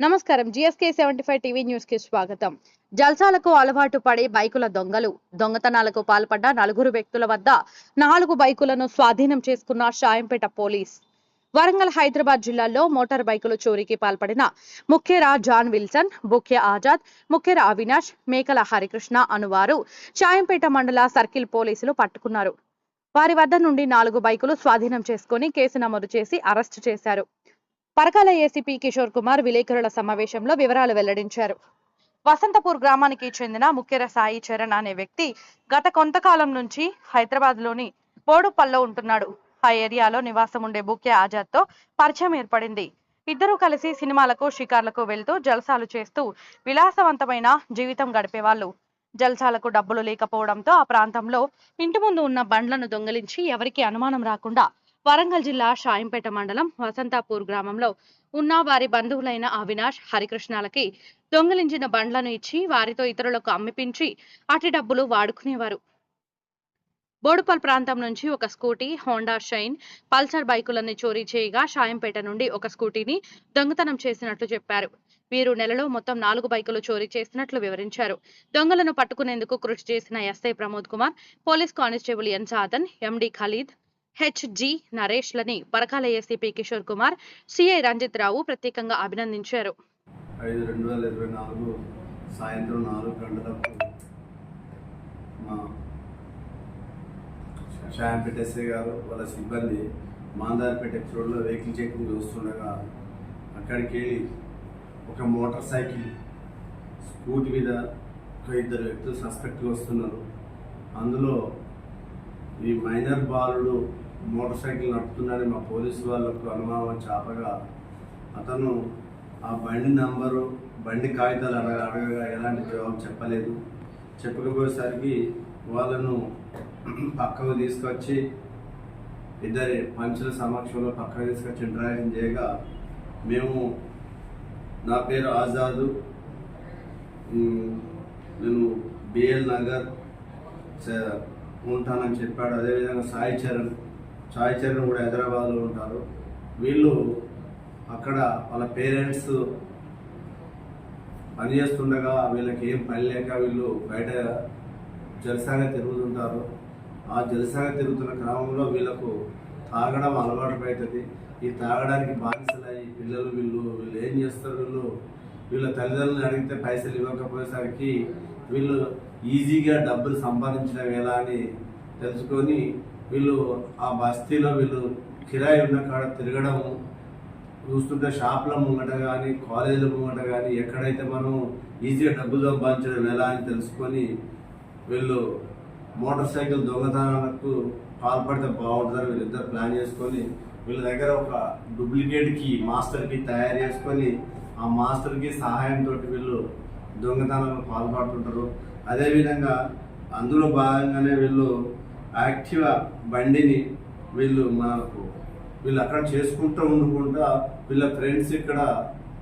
నమస్కారం. GSK seventy five TV న్యూస్కి స్వాగతం. జల్సాలకు అలవాటు పడే బైకుల దొంగలు. దొంగతనాలకు పాల్పడ్డ నలుగురు వ్యక్తుల వద్ద నాలుగు బైకులను స్వాధీనం చేసుకున్న షాయంపేట పోలీస్. వరంగల్ హైదరాబాద్ జిల్లాలో మోటార్ బైకులు చోరీకి పాల్పడిన ముఖ్యరా జాన్ విల్సన్ బుఖ్య ఆజాద్ ముఖ్యరా అవినాష్ మేకల హరికృష్ణ అనువారు షాయంపేట మండల సర్కిల్ పోలీసులు పట్టుకున్నారు. వారి వద్ద నుండి నాలుగు బైకులు స్వాధీనం చేసుకుని కేసు నమోదు చేసి అరెస్టు చేశారు. పరకాల ఏసీపీ కిషోర్ కుమార్ విలేకరుల సమావేశంలో వివరాలు వెల్లడించారు. వసంతపూర్ గ్రామానికి చెందిన ముఖ్యర సాయి చరణ్ అనే వ్యక్తి గత కొంతకాలం నుంచి హైదరాబాద్లోని బోడుపల్లో ఉంటున్నాడు. ఆ ఏరియాలో నివాసం ఉండే బుకే ఆజాద్తో పరిచయం ఏర్పడింది. ఇద్దరూ కలిసి సినిమాలకు షికార్లకు వెళ్తూ జల్సాలు చేస్తూ విలాసవంతమైన జీవితం గడిపేవాళ్ళు. జల్సాలకు డబ్బులు లేకపోవడంతో ఆ ప్రాంతంలో ఇంటి ముందు ఉన్న బండ్లను దొంగిలించి ఎవరికీ అనుమానం రాకుండా వరంగల్ జిల్లా షాయంపేట మండలం వసంతాపూర్ గ్రామంలో ఉన్న వారి బంధువులైన అవినాష్ హరికృష్ణాలకి దొంగిలించిన బండ్లను ఇచ్చి వారితో ఇతరులకు అమ్మిపించి అటు డబ్బులు వాడుకునేవారు. బోడుపల్ ప్రాంతం నుంచి ఒక స్కూటీ హోండా షైన్ పల్సర్ బైకులను చోరీ చేయగా షాయంపేట నుండి ఒక స్కూటీని దొంగతనం చేసినట్లు చెప్పారు. వీరు నెలలో మొత్తం నాలుగు బైకులు చోరీ చేసినట్లు వివరించారు. దొంగలను పట్టుకునేందుకు కృషి చేసిన SI Pramod Kumar police constable N Sadan MD Khalid HG Naresh లని పరకాల ఏసీపీ కిషోర్ కుమార్ సిఐ రంజిత్ రావు ప్రత్యేకంగా అభినందించారు. ఐదు రెండు వేల ఇరవై నాలుగు సాయంత్రం నాలుగు గంటలకు మా షాంపేట ఎస్ఐ గారు వాళ్ళ సిబ్బంది మాందార్పేట రోడ్లో వెహికల్ చెకింగ్ చూస్తుండగా అక్కడికి వెళ్ళి ఒక మోటార్ సైకిల్ స్కూటీ మీద ఒక ఇద్దరు వ్యక్తులు సస్పెక్ట్గా వస్తున్నారు. అందులో ఈ మైనర్ బాలుడు మోటార్ సైకిల్ నడుపుతున్నాడని మా పోలీసు వాళ్ళకు అనుమానం చేపగా అతను ఆ బండి నంబరు బండి కాగితాలు అడగ అడగగా ఎలాంటి జవాబు చెప్పలేదు. చెప్పకపోయేసరికి వాళ్ళను పక్కకు తీసుకొచ్చి ఇద్దరి పంచుల సమక్షంలో పక్కకు తీసుకొచ్చి ఇంటరాక్షన్ చేయగా మేము నా పేరు ఆజాదు నేను బిఎల్ నగర్ ఉంటానని చెప్పాడు. అదేవిధంగా సాయి చరణ్ సాయి చరణ్ కూడా హైదరాబాద్లో ఉంటారు. వీళ్ళు అక్కడ వాళ్ళ పేరెంట్స్ పనిచేస్తుండగా వీళ్ళకి ఏం పని లేక వీళ్ళు బయట జలసాగా తిరుగుతుంటారు. ఆ జలసాగా తిరుగుతున్న క్రమంలో వీళ్ళకు తాగడం అలవాటు అవుతుంది ఈ తాగడానికి బానిసలయ్యి పిల్లలు వీళ్ళు వీళ్ళు ఏం చేస్తారు వీళ్ళు? వీళ్ళ తల్లిదండ్రులను అడిగితే పైసలు ఇవ్వకపోయేసరికి వీళ్ళు ఈజీగా డబ్బులు సంపాదించడం ఎలా అని తెలుసుకొని వీళ్ళు ఆ బస్తీలో వీళ్ళు కిరాయి ఉన్న కాడ తిరగడం చూస్తుంటే షాప్ల ముంగట కానీ కాలేజీల ముంగట కానీ ఎక్కడైతే మనం ఈజీగా డబ్బులు సంపాదించడం ఎలా అని తెలుసుకొని వీళ్ళు మోటార్ సైకిల్ దొంగతనాలకు పాల్పడితే బాగుంటుందని వీళ్ళిద్దరు ప్లాన్ చేసుకొని వీళ్ళ దగ్గర ఒక డూప్లికేట్కి మాస్టర్కి తయారు చేసుకొని ఆ మాస్టర్కి సహాయంతో వీళ్ళు దొంగతనాలకు పాల్పడుతుంటారు. అదేవిధంగా అందులో భాగంగానే వీళ్ళు యాక్టివా బండిని వీళ్ళు మనకు వీళ్ళు అక్కడ చేసుకుంటూ ఉండకుండా వీళ్ళ ఫ్రెండ్స్ ఇక్కడ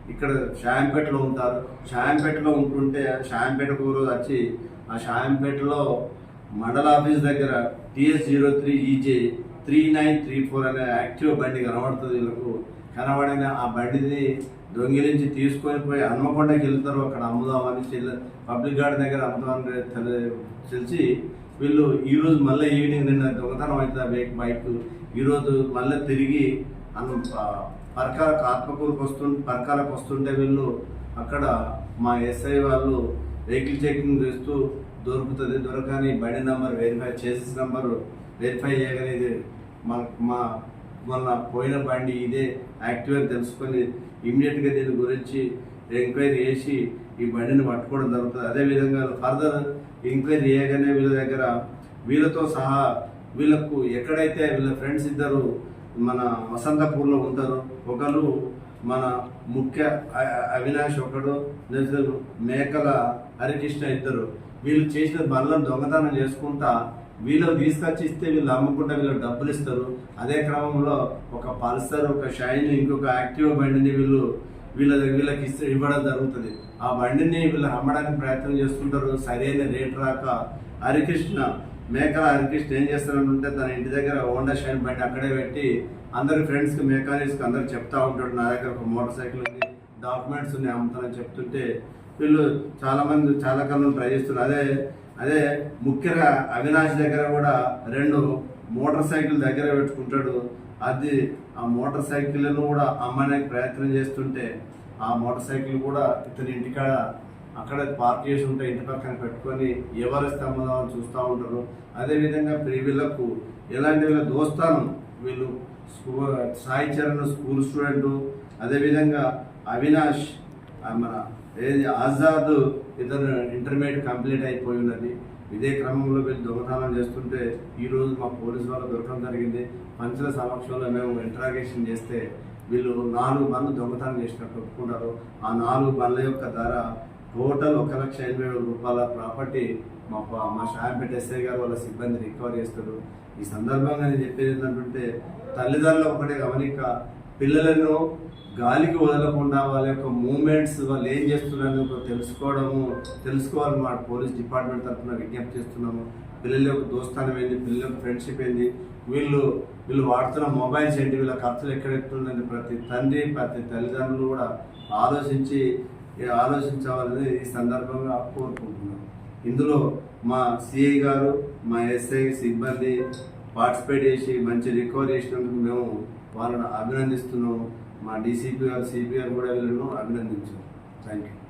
ఇక్కడ షాయంపేటలో ఉంటారు. షాయంపేటలో ఉంటుంటే షాయంపేట ఒక వచ్చి ఆ షాయంపేటలో మండల ఆఫీస్ దగ్గర TS zero three EJ three nine three four అనే యాక్టివ్ బండి కనబడుతుంది వీళ్ళకు. కనబడిన ఆ బండిని దొంగిలించి తీసుకొని పోయి హన్మకొండకి వెళ్తారు అక్కడ అమ్ముదామని పబ్లిక్ గార్డెన్ దగ్గర అమ్ముదామని తెలిసి వీళ్ళు ఈరోజు మళ్ళీ ఈవినింగ్ నిన్న దొంగతనం అవుతుంది బైక్ బైక్ ఈ మళ్ళీ తిరిగి అను ప- పరకాలకు ఆత్మకూరుకు వస్తు పరకాలకు వస్తుంటే వీళ్ళు అక్కడ మా ఎస్ఐ వాళ్ళు వెహికల్ చెకింగ్ చేస్తూ దొరుకుతుంది దొరకని బండి నెంబర్ వెరిఫై చేసేసి నెంబర్ వెరిఫై చేయగానే ఇది మా మొన్న పోయిన బండి ఇదే యాక్టివ్ అని తెలుసుకొని ఇమ్మీడియట్గా దీని గురించి ఎంక్వైరీ చేసి ఈ బండిని పట్టుకోవడం జరుగుతుంది. అదేవిధంగా ఫర్దర్ ఎంక్వైరీ చేయగానే వీళ్ళ దగ్గర వీళ్ళతో సహా వీళ్ళకు ఎక్కడైతే వీళ్ళ ఫ్రెండ్స్ ఇద్దరు మన వసంతపూర్లో ఉంటారు ఒకరు మన ముఖ్య అవినాష్ ఒకడు మేకల హరికృష్ణ ఇద్దరు. వీళ్ళు చేసిన బండ్లను దొంగతనం చేసుకుంటా వీళ్ళు తీసుకొచ్చి ఇస్తే వీళ్ళు అమ్ముకుంటా వీళ్ళు డబ్బులు ఇస్తారు. అదే క్రమంలో ఒక పల్సర్ ఒక షైన్ ఇంకొక యాక్టివ్ బండిని వీళ్ళు వీళ్ళ వీళ్ళకి ఇస్తే ఇవ్వడం జరుగుతుంది. ఆ బండిని వీళ్ళు అమ్మడానికి ప్రయత్నం చేస్తుంటారు. సరైన రేట్ రాక హరికృష్ణ మేకల హరికృష్ణ ఏం చేస్తానంటే తన ఇంటి దగ్గర హోండా షైన్ బండి అక్కడే పెట్టి అందరి ఫ్రెండ్స్కి మెకానిక్స్కి అందరు చెప్తా ఉంటాడు. నా దగ్గర ఒక మోటార్ సైకిల్ ఉంది డాక్యుమెంట్స్ ఉన్నాయి అమ్ముతానని చెప్తుంటే వీళ్ళు చాలామంది చాలా కాలం ట్రై చేస్తున్నారు. అదే అదే ముఖ్యంగా అవినాష్ దగ్గర కూడా రెండు మోటార్ సైకిల్ దగ్గర పెట్టుకుంటాడు. అది ఆ మోటార్ సైకిల్ను కూడా అమ్మడానికి ప్రయత్నం చేస్తుంటే ఆ మోటార్ సైకిల్ కూడా ఇతని ఇంటికాడ అక్కడ పార్క్ చేసి ఉంటే ఇంటి పక్కన పెట్టుకొని ఎవరిస్తే అని చూస్తూ ఉంటారు. అదేవిధంగా ప్రి- వీళ్ళకు ఎలాంటి వీళ్ళ దోస్తాను వీళ్ళు స్కూ- సాయి చరణ్ స్కూల్ స్టూడెంట్ అదేవిధంగా అవినాష్ మన ఏది ఆజాద్ ఇతను ఇంటర్మీడియట్ కంప్లీట్ అయిపోయి ఉన్నది. ఇదే క్రమంలో వీళ్ళు దొంగతనం చేస్తుంటే ఈరోజు మా పోలీసు వాళ్ళు దొరకడం జరిగింది. పంచుల సమక్షంలో మేము ఇంటరాగేషన్ చేస్తే వీళ్ళు నాలుగు బండ్లు దొంగతనం చేసినట్టు ఒప్పుకుంటారు ఆ నాలుగు బండ్ల యొక్క ధర టోటల్ ఒక లక్ష ఎనభై వేల రూపాయల ప్రాపర్టీ మా మా షాంపేట ఎస్ఐ గారు వాళ్ళ సిబ్బంది రికవర్ చేస్తారు ఈ సందర్భంగా నేను చెప్పేది ఏంటంటే తల్లిదండ్రులు ఒకటే గమనిక పిల్లలను గాలికి వదలకుండా వాళ్ళ యొక్క మూమెంట్స్ వాళ్ళు ఏం చేస్తున్నారని తెలుసుకోవడము తెలుసుకోవాలని మా పోలీస్ డిపార్ట్మెంట్ తరఫున విజ్ఞప్తి చేస్తున్నాము. పిల్లల యొక్క దోస్తానం ఏంది పిల్లల యొక్క ఫ్రెండ్షిప్ ఏంది వీళ్ళు వీళ్ళు వాడుతున్న మొబైల్స్ ఏంటి వీళ్ళ ఖర్చులు ఎక్కడెత్తుందని ప్రతి తండ్రి ప్రతి తల్లిదండ్రులు కూడా ఆలోచించి ఆలోచించవాలని ఈ సందర్భంగా కోరుకుంటున్నాం. ఇందులో మా సిఐ గారు మా ఎస్ఐ సిబ్బంది పార్టిసిపేట్ చేసి మంచి రికవరీ చేసినందుకు మేము వాళ్ళను అభినందిస్తున్నాం మా డీసీపీ గారు సిపి గారు కూడా వీళ్ళను అభినందించాం థ్యాంక్ యూ